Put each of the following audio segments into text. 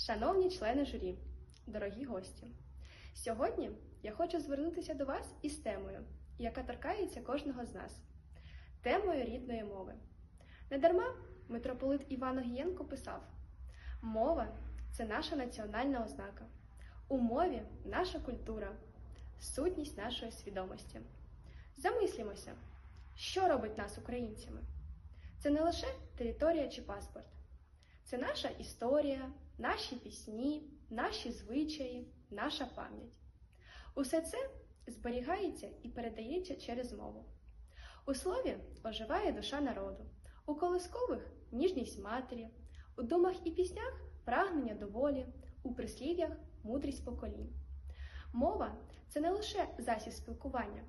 Шановні члени журі, дорогі гості, сьогодні я хочу звернутися до вас із темою, яка торкається кожного з нас темою рідної мови. Недарма митрополит Іван Огієнко писав: мова це наша національна ознака, у мові наша культура, сутність нашої свідомості. Замислімося, що робить нас українцями? Це не лише територія чи паспорт, це наша історія, наші пісні, наші звичаї, наша пам'ять. Усе це зберігається і передається через мову. У слові оживає душа народу, у колискових ніжність матері, у думах і піснях прагнення до волі, у прислів'ях мудрість поколінь. Мова це не лише засіб спілкування,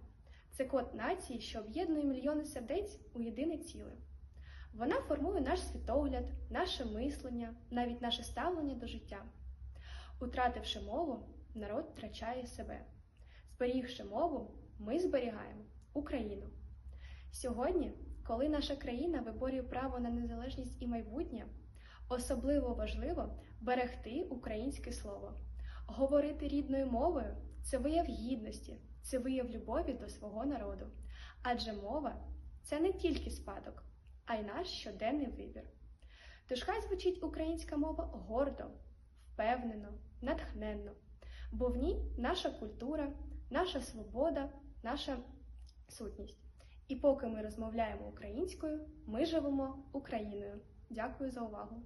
це код нації, що об'єднує мільйони сердець у єдине ціле. Вона формує наш світогляд, наше мислення, навіть наше ставлення до життя. Утративши мову, народ втрачає себе. Зберігши мову, ми зберігаємо Україну. Сьогодні, коли наша країна виборює право на незалежність і майбутнє, особливо важливо берегти українське слово. Говорити рідною мовою це вияв гідності, це вияв любові до свого народу. Адже мова це не тільки спадок, а й наш щоденний вибір. Тож хай звучить українська мова гордо, впевнено, натхненно, бо в ній наша культура, наша свобода, наша сутність. І поки ми розмовляємо українською, ми живемо Україною. Дякую за увагу!